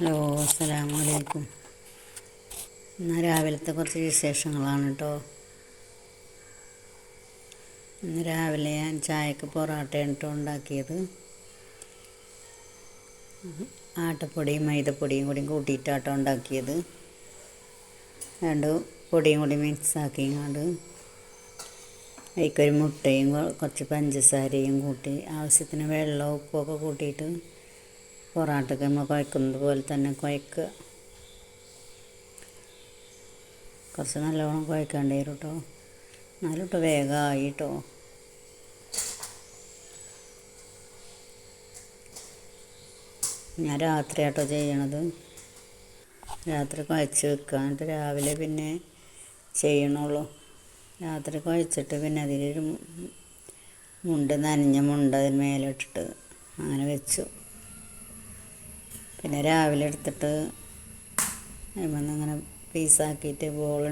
Hello അസ്സലാമു അലൈക്കും ഇന്ന് രാവിലത്തെ കുറച്ച് വിശേഷങ്ങളാണ് കേട്ടോ ഇന്ന് രാവിലെ ഞാൻ ചായക്ക് പൊറോട്ട കേട്ടോ ഉണ്ടാക്കിയത്. ആട്ടപ്പൊടിയും മൈദപ്പൊടിയും കൂടി കൂട്ടിയിട്ടാട്ടോ ഉണ്ടാക്കിയത്. രണ്ട് പൊടിയും കൂടി മിക്സ് ആക്കിങ്ങാണ്ട് അതിക്കൊരു മുട്ടയും കുറച്ച് പഞ്ചസാരയും കൂട്ടി ആവശ്യത്തിന് വെള്ളവും ഉപ്പൊക്കെ കൂട്ടിയിട്ട് പൊറാട്ടയ്ക്ക് നമ്മൾ കുഴക്കുന്നത് പോലെ തന്നെ കുഴക്കുക. കുറച്ച് നല്ലവണ്ണം കുഴക്കേണ്ടി വരും കേട്ടോ എന്നാലും കേട്ടോ വേഗമായി കേട്ടോ ഞാൻ രാത്രി ആട്ടോ ചെയ്യണത്. രാത്രി കുഴച്ച് വെക്കുക. എന്നിട്ട് രാവിലെ പിന്നെ ചെയ്യണുള്ളൂ. രാത്രി കുഴച്ചിട്ട് പിന്നെ അതിലൊരു മുണ്ട് നനഞ്ഞ മുണ്ട് അതിന് മേലിട്ടിട്ട് അങ്ങനെ വെച്ചു. പിന്നെ രാവിലെ എടുത്തിട്ട് അതിൽ ഇങ്ങനെ പീസാക്കിയിട്ട് ബോൾ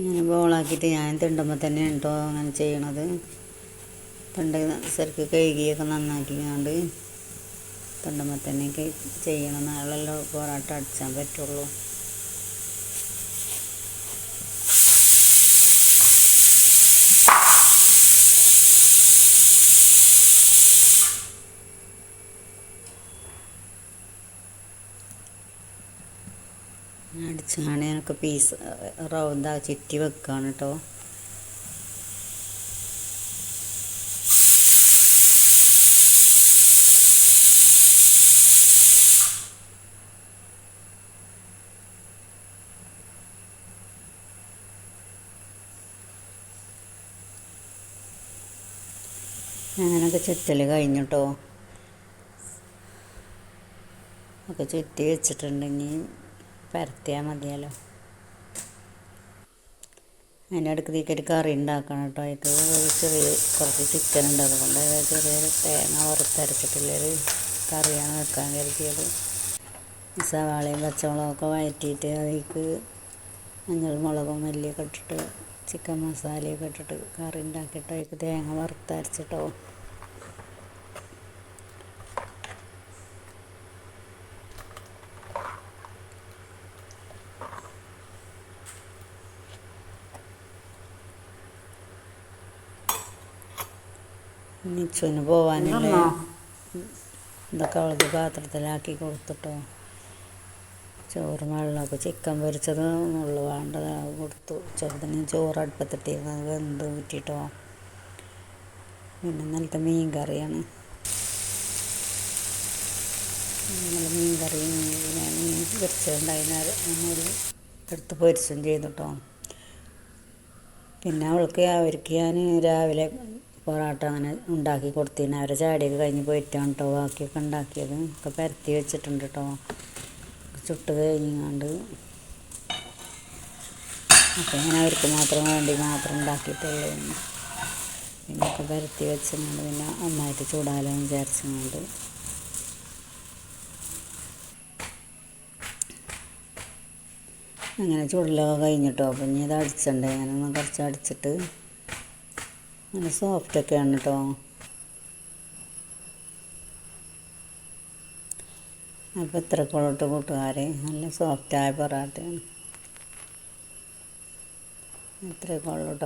ഇങ്ങനെ ബോളാക്കിയിട്ട് ഞാൻ തിണ്ടുമ്പോൾ തന്നെ ഉണ്ടോ അങ്ങനെ ചെയ്യണത്. തിണ്ട് ശരിക്ക് കഴുകിയൊക്കെ നന്നാക്കിയാണ്ട് തിണ്ടുമ്പോൾ തന്നെ ചെയ്യണം. നാളെല്ലാം പൊറോട്ട അടിച്ചാൻ പറ്റുള്ളൂ. അടിച്ചാണ് ഞാനൊക്കെ പീസ് റൗണ്ടാ ചുറ്റി വെക്കുകയാണ് കേട്ടോ അങ്ങനെയൊക്കെ ചുറ്റൽ കഴിഞ്ഞിട്ടോ ഒക്കെ ചുറ്റി വെച്ചിട്ടുണ്ടെങ്കിൽ പരത്തിയാൽ മതിയല്ലോ. അതിന്റെ അടുക്കത്തേക്ക് ഒരു കറി ഉണ്ടാക്കണം കേട്ടോ. അതിക്ക് ചെറിയ കുറച്ച് ചിക്കൻ ഉണ്ട്. അതുകൊണ്ട് ചെറിയൊരു തേങ്ങ വറുത്തരച്ചിട്ടുള്ളൊരു കറിയാണ് വെക്കാൻ കരുതിയത്. സവാളയും പച്ചമുളകൊക്കെ വഴറ്റിയിട്ട് അതിലേക്ക് മഞ്ഞൾ മുളകും മല്ലിയൊക്കെ ഇട്ടിട്ട് ചിക്കൻ മസാലയൊക്കെ ഇട്ടിട്ട് കറി ഉണ്ടാക്കിയിട്ട് അതിലേക്ക് തേങ്ങ വറുത്തരച്ചിട്ടോ നിച്ചുവിന് പോവാനല്ലേ? ഇതൊക്കെ അവൾക്ക് പാത്രത്തിലാക്കി കൊടുത്തിട്ടോ. ചോറും വെള്ളമൊക്കെ ചിക്കൻ പൊരിച്ചത് മുള്ളു വേണ്ടത് കൊടുത്തു. ചെറുതിന് ചോറ് അടുപ്പത്തിട്ടിരുന്നു അത് വെന്ത് ഊറ്റിട്ടോ. പിന്നെ ഇന്നലത്തെ മീൻ കറിയാണ് ഇന്നലെ മീൻ കറി മീൻ പൊരിച്ചതുണ്ടായിരുന്നു. എടുത്ത് പൊരിച്ചും ചെയ്തിട്ടോ പിന്നെ അവൾക്ക് അവർക്ക് ഞാൻ രാവിലെ പൊറോട്ട അങ്ങനെ ഉണ്ടാക്കി കൊടുത്തിന്. അവരെ ചാടിയൊക്കെ കഴിഞ്ഞ് പോയിട്ടാണ് കേട്ടോ ബാക്കിയൊക്കെ ഉണ്ടാക്കിയത്. ഒക്കെ പരത്തി വെച്ചിട്ടുണ്ട് കേട്ടോ ചുട്ട് കഴിഞ്ഞാണ്ട് അപ്പം ഇങ്ങനെ അവർക്ക് മാത്രം വേണ്ടി മാത്രം ഉണ്ടാക്കിയിട്ടുള്ളൂ. പിന്നെ ഒക്കെ പരത്തി വെച്ചിട്ടുണ്ട് പിന്നെ നന്നായിട്ട് ചൂടാലോ വിചാരിച്ചുകൊണ്ട് അങ്ങനെ ചുടലൊക്കെ കഴിഞ്ഞിട്ടോ. അപ്പം ഇനി ഇത് അടിച്ചിട്ടുണ്ട് ഞാനൊന്ന് കുറച്ച് അടിച്ചിട്ട് നല്ല സോഫ്റ്റൊക്കെയാണ് കേട്ടോ അപ്പോൾ കൊള്ളോട്ട് കൂട്ടുകാരെ. നല്ല സോഫ്റ്റായ പൊറാട്ടയാണ്. ഇത്ര കൊള്ളോട്ട്